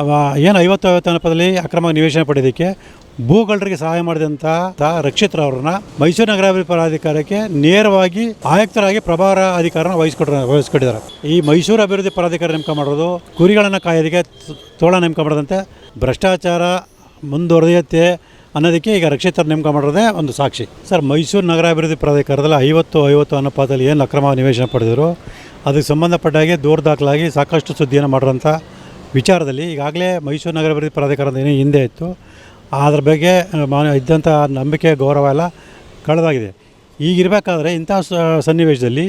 ಅವ ಏನು ಐವತ್ತು ಅನುಪಾತದಲ್ಲಿ ಅಕ್ರಮ ನಿವೇಶನ ಪಡೆಯೋದಕ್ಕೆ ಭೂಗಳರಿಗೆ ಸಹಾಯ ಮಾಡಿದಂಥ ರಕ್ಷಿತರವ್ರನ್ನ ಮೈಸೂರು ನಗರಾಭಿವೃದ್ಧಿ ಪ್ರಾಧಿಕಾರಕ್ಕೆ ನೇರವಾಗಿ ಆಯುಕ್ತರಾಗಿ ಪ್ರಭಾರ ಅಧಿಕಾರನ ವಹಿಸ್ಕೊಟ್ರ ವಹಿಸ್ಕೊಟ್ಟಿದ್ದಾರೆ. ಈ ಮೈಸೂರು ಅಭಿವೃದ್ಧಿ ಪ್ರಾಧಿಕಾರ ನೇಮಕ ಮಾಡೋದು ಕುರಿಗಳನ್ನು ಕಾಯೋದಕ್ಕೆ ತೋಳ ನೇಮಕ ಮಾಡೋದಂತೆ ಭ್ರಷ್ಟಾಚಾರ ಮುಂದುವರೆಯುತ್ತೆ ಅನ್ನೋದಕ್ಕೆ ಈಗ ರಕ್ಷಿತರ ನೇಮಕ ಮಾಡೋದೇ ಒಂದು ಸಾಕ್ಷಿ. ಸರ್, ಮೈಸೂರು ನಗರಾಭಿವೃದ್ಧಿ ಪ್ರಾಧಿಕಾರದಲ್ಲಿ ಐವತ್ತು ಐವತ್ತು ಅನುಪಾತದಲ್ಲಿ ಏನು ಅಕ್ರಮ ನಿವೇಶನ ಪಡೆದರು ಅದಕ್ಕೆ ಸಂಬಂಧಪಟ್ಟ ಹಾಗೆ ದೂರ ದಾಖಲಾಗಿ ಸಾಕಷ್ಟು ಸುದ್ದಿಯನ್ನು ಮಾಡಿರೋಂಥ ವಿಚಾರದಲ್ಲಿ ಈಗಾಗಲೇ ಮೈಸೂರು ನಗರಾಭಿವೃದ್ಧಿ ಪ್ರಾಧಿಕಾರದ ಏನೇ ಹಿಂದೆ ಇತ್ತು. ಅದ್ರ ಬಗ್ಗೆ ಮಾನ ಇದ್ದಂಥ ನಂಬಿಕೆ ಗೌರವ ಎಲ್ಲ ಕಳೆದಾಗಿದೆ. ಈಗಿರಬೇಕಾದ್ರೆ ಇಂಥ ಸನ್ನಿವೇಶದಲ್ಲಿ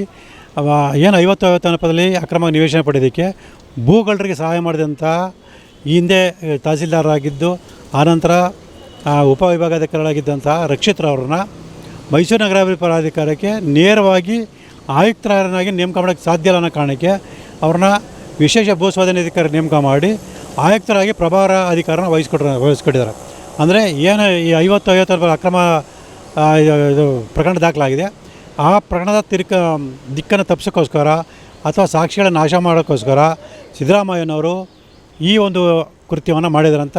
ಏನು ಐವತ್ತು ಐವತ್ತು ಅನುಪಾತದಲ್ಲಿ ಅಕ್ರಮ ನಿವೇಶನ ಪಡೆಯೋದಕ್ಕೆ ಭೂಗಳರಿಗೆ ಸಹಾಯ ಮಾಡಿದಂಥ ಹಿಂದೆ ತಹಸೀಲ್ದಾರರಾಗಿದ್ದು ಆನಂತರ ಆ, ರಕ್ಷಿತ್ರ ರಕ್ಷಿತರವ್ರನ್ನ ಮೈಸೂರು ನಗರಾಭಿವೃದ್ಧಿ ಪ್ರಾಧಿಕಾರಕ್ಕೆ ನೇರವಾಗಿ ಆಯುಕ್ತರನ್ನಾಗಿ ನೇಮಕ ಮಾಡೋಕ್ಕೆ ಸಾಧ್ಯ ಇಲ್ಲ ಅನ್ನೋ ಕಾರಣಕ್ಕೆ ಅವ್ರನ್ನ ವಿಶೇಷ ಭೂಸ್ವಾಧೀನ ಅಧಿಕಾರಿ ನೇಮಕ ಮಾಡಿ ಆಯುಕ್ತರಾಗಿ ಪ್ರಭಾರ ಅಧಿಕಾರನ ವಹಿಸ್ಕೊಟ್ರ ವಹಿಸ್ಕೊಟ್ಟಿದ್ದಾರೆ. ಅಂದರೆ ಏನು ಈ ಐವತ್ತು ಐವತ್ತು ರೂಪಾಯಿ ಅಕ್ರಮ ಇದು ಪ್ರಕರಣ ದಾಖಲಾಗಿದೆ. ಆ ಪ್ರಕರಣದ ತಿರ್ಕ, ದಿಕ್ಕನ್ನು ತಪ್ಪಿಸೋಕ್ಕೋಸ್ಕರ ಅಥವಾ ಸಾಕ್ಷಿಗಳನ್ನು ನಾಶ ಮಾಡೋಕ್ಕೋಸ್ಕರ ಸಿದ್ದರಾಮಯ್ಯನವರು ಈ ಒಂದು ಕೃತ್ಯವನ್ನು ಮಾಡಿದಾರಂತ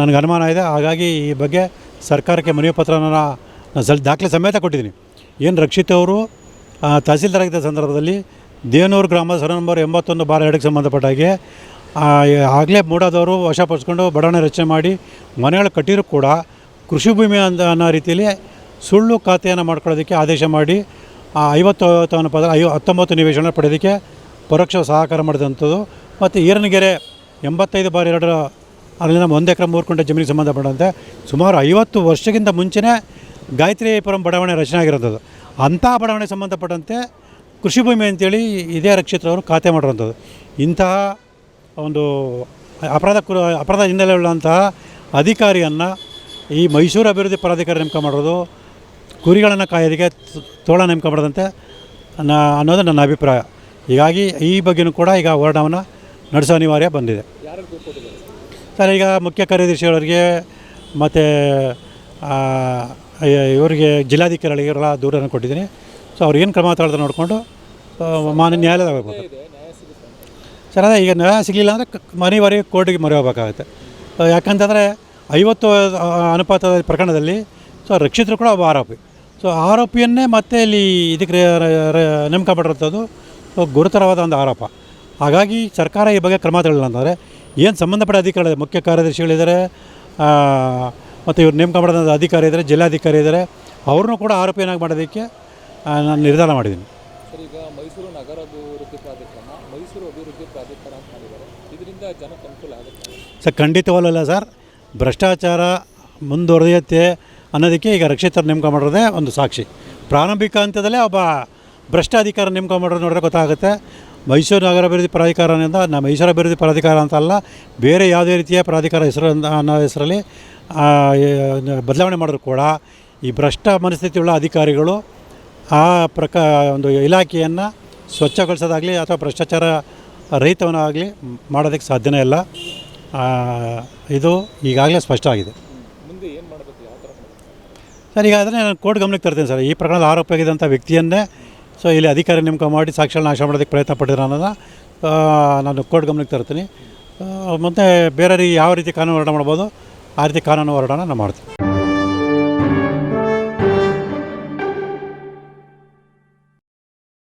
ನನಗೆ ಅನುಮಾನ ಇದೆ. ಹಾಗಾಗಿ ಈ ಬಗ್ಗೆ ಸರ್ಕಾರಕ್ಕೆ ಮನವಿ ಪತ್ರನ ಸಲ್ ದಾಖಲೆ ಸಮೇತ ಕೊಟ್ಟಿದ್ದೀನಿ. ಏನು ರಕ್ಷಿತ್ ಅವರು ತಹಸೀಲ್ದಾರ್ ತಹಸೀಲ್ದಾರಾಗಿದ್ದ ಸಂದರ್ಭದಲ್ಲಿ ದೇವನೂರು ಗ್ರಾಮ ಸರ ನಂಬರ್ ಎಂಬತ್ತೊಂದು ಬಾರ ಎರಡಕ್ಕೆ ಸಂಬಂಧಪಟ್ಟ ಹಾಗೆ ಆಗಲೇ ಮೂಡಾದವರು ವಶಪಡಿಸ್ಕೊಂಡು ಬಡಾವಣೆ ರಚನೆ ಮಾಡಿ, ಮನೆಗಳು ಕಟ್ಟಿರೂ ಕೂಡ ಕೃಷಿ ಭೂಮಿ ಅಂತ ಅನ್ನೋ ರೀತಿಯಲ್ಲಿ ಸುಳ್ಳು ಖಾತೆಯನ್ನು ಮಾಡ್ಕೊಳ್ಳೋದಕ್ಕೆ ಆದೇಶ ಮಾಡಿ ಐವತ್ತು ಅನುಪಾತ ಐವ ಹತ್ತೊಂಬತ್ತು ನಿವೇಶನ ಪಡೆಯೋದಕ್ಕೆ ಪರೋಕ್ಷ ಸಹಕಾರ ಮಾಡಿದಂಥದ್ದು. ಮತ್ತು ಈರನಗೆರೆ ಎಂಬತ್ತೈದು ಬಾರಿ ಎರಡರ ಅಲ್ಲಿನ ಒಂದು ಎಕರೆ ಮೂರು ಕುಂಟೆ ಜಮೀನಿಗೆ ಸಂಬಂಧಪಟ್ಟಂತೆ ಸುಮಾರು ಐವತ್ತು ವರ್ಷಕ್ಕಿಂತ ಮುಂಚೆನೇ ಗಾಯತ್ರಿಪುರಂ ಬಡಾವಣೆ ರಚನೆ ಆಗಿರೋಂಥದ್ದು ಅಂಥ ಬಡಾವಣೆ ಸಂಬಂಧಪಟ್ಟಂತೆ ಕೃಷಿ ಭೂಮಿ ಅಂತೇಳಿ ಇದೇ ರಕ್ಷಿತರವರು ಖಾತೆ ಮಾಡಿರುವಂಥದ್ದು. ಇಂತಹ ಒಂದು ಅಪರಾಧ ಕು, ಅಪರಾಧ ಹಿನ್ನೆಲೆ ಉಳ್ಳಂತಹ ಅಧಿಕಾರಿಯನ್ನು ಈ ಮೈಸೂರು ಅಭಿವೃದ್ಧಿ ಪ್ರಾಧಿಕಾರ ನೇಮಕ ಮಾಡೋದು ಕುರಿಗಳನ್ನು ಕಾಯೋದಕ್ಕೆ ತೋಳ ನೇಮಕ ಮಾಡದಂತೆ ನಾ, ಅನ್ನೋದು ನನ್ನ ಅಭಿಪ್ರಾಯ. ಹೀಗಾಗಿ ಈ ಬಗ್ಗೆಯೂ ಕೂಡ ಈಗ ಹೋರಾಟವನ್ನು ನಡೆಸೋ ಅನಿವಾರ್ಯ ಬಂದಿದೆ. ಸರ್, ಈಗ ಮುಖ್ಯ ಕಾರ್ಯದರ್ಶಿಯವರಿಗೆ ಮತ್ತು ಇವರಿಗೆ ಜಿಲ್ಲಾಧಿಕಾರಿಗಳಿಗೆಲ್ಲ ದೂರನ್ನು ಕೊಟ್ಟಿದ್ದೀನಿ. ಸೊ ಅವ್ರು ಏನು ಕ್ರಮ ತಗೊಳ್ತಾರೆ ನೋಡಿಕೊಂಡು ಮಾನ್ಯ ನ್ಯಾಯಾಲಯದ ಹೋಗ್ಬೇಕು. ಸರ್ ಅದೇ ಈಗ ನ್ಯಾಯ ಸಿಗಲಿಲ್ಲ ಅಂದರೆ ಮನೆವರೆಗೆ ಕೋರ್ಟಿಗೆ ಮೊರೆ ಹೋಗಬೇಕಾಗುತ್ತೆ. ಯಾಕಂತಂದರೆ ಐವತ್ತು ಅನುಪಾತ ಅನುಪಾತದ ಪ್ರಕರಣದಲ್ಲಿ ಸೊ ರಕ್ಷಿತರು ಕೂಡ ಒಬ್ಬ ಆರೋಪಿ. ಸೊ ಆರೋಪಿಯನ್ನೇ ಮತ್ತೆ ಇಲ್ಲಿ ಇದಕ್ಕೆ ನೇಮಕ ಸೊ ಗುರುತರವಾದ ಒಂದು ಆರೋಪ. ಹಾಗಾಗಿ ಸರ್ಕಾರ ಈ ಬಗ್ಗೆ ಕ್ರಮ ತಗೊಳ್ಳಿಲ್ಲ ಅಂತಂದರೆ ಏನು ಸಂಬಂಧಪಟ್ಟ ಅಧಿಕಾರಿಗಳು ಮುಖ್ಯ ಕಾರ್ಯದರ್ಶಿಗಳಿದ್ದಾರೆ ಮತ್ತು ಇವ್ರು ನೇಮಕ ಮಾಡಿದಂಥ ಅಧಿಕಾರಿ ಇದ್ದಾರೆ ಜಿಲ್ಲಾಧಿಕಾರಿ ಇದ್ದಾರೆ ಅವ್ರನ್ನೂ ಕೂಡ ಆರೋಪಿಯನ್ನಾಗಿ ಮಾಡೋದಕ್ಕೆ ನಾನು ನಿರ್ಧಾರ ಮಾಡಿದ್ದೀನಿ. ಸರ್ ಈಗ ಮೈಸೂರು ನಗರಾಭಿವೃದ್ಧಿ ಮೈಸೂರು ಅಭಿವೃದ್ಧಿ ಪ್ರಾಧಿಕಾರ ಅಂತ ಮಾಡಿದ್ದಾರೆ. ಇದರಿಂದ ಜನಕ್ಕೆ ಅನುಕೂಲ ಆಗುತ್ತೆ? ಸರ್ ಖಂಡಿತವಲ್ಲ ಸರ್. ಭ್ರಷ್ಟಾಚಾರ ಮುಂದುವರೆಯುತ್ತೆ ಅನ್ನೋದಕ್ಕೆ ಈಗ ರಕ್ಷಿತರ ನೇಮಕ ಮಾಡೋದೇ ಒಂದು ಸಾಕ್ಷಿ. ಪ್ರಾರಂಭಿಕ ಹಂತದಲ್ಲೇ ಒಬ್ಬ ಭ್ರಷ್ಟ ಅಧಿಕಾರ ನೇಮಕ ಮಾಡೋದು ನೋಡಿದ್ರೆ ಗೊತ್ತಾಗುತ್ತೆ. ಮೈಸೂರು ನಗರ ಅಭಿವೃದ್ಧಿ ಪ್ರಾಧಿಕಾರದಿಂದ ನಮ್ಮ ಮೈಸೂರು ಅಭಿವೃದ್ಧಿ ಪ್ರಾಧಿಕಾರ ಅಂತ ಅಲ್ಲ ಬೇರೆ ಯಾವುದೇ ರೀತಿಯ ಪ್ರಾಧಿಕಾರ ಹೆಸರು ಅನ್ನೋ ಹೆಸರಲ್ಲಿ ಬದಲಾವಣೆ ಮಾಡಿದ್ರು ಕೂಡ ಈ ಭ್ರಷ್ಟ ಮನಸ್ಥಿತಿಯುಳ್ಳ ಅಧಿಕಾರಿಗಳು ಆ ಪ್ರಕ ಒಂದು ಇಲಾಖೆಯನ್ನು ಸ್ವಚ್ಛಗೊಳಿಸೋದಾಗಲಿ ಅಥವಾ ಭ್ರಷ್ಟಾಚಾರ ರಹಿತವನ್ನಾಗಲಿ ಮಾಡೋದಕ್ಕೆ ಸಾಧ್ಯನೇ ಇಲ್ಲ. ಇದು ಈಗಾಗಲೇ ಸ್ಪಷ್ಟ ಆಗಿದೆ. ಸರ್ ಈಗ ಅದನ್ನೇ ನಾನು ಕೋರ್ಟ್ ಗಮನಕ್ಕೆ ತರ್ತೀನಿ ಸರ್. ಈ ಪ್ರಕರಣದ ಆರೋಪ ಆಗಿದ್ದಂಥ ವ್ಯಕ್ತಿಯನ್ನೇ ಸೊ ಇಲ್ಲಿ ಅಧಿಕಾರಿ ನೇಮಕ ಮಾಡಿ ಸಾಕ್ಷಿಗಳನ್ನ ನಾಶ ಮಾಡೋದಕ್ಕೆ ಪ್ರಯತ್ನ ಪಟ್ಟಿದ್ರು ಅನ್ನೋದನ್ನ ನಾನು ಕೋರ್ಟ್ ಗಮನಕ್ಕೆ ತರ್ತೀನಿ. ಮತ್ತು ಬೇರೆ ಯಾವ ರೀತಿ ಕಾನೂನು ಹೋರಾಟ ಮಾಡ್ಬೋದು ಆ ರೀತಿ ಕಾನೂನು ಹೋರಾಟನ ನಾನು ಮಾಡ್ತೀನಿ.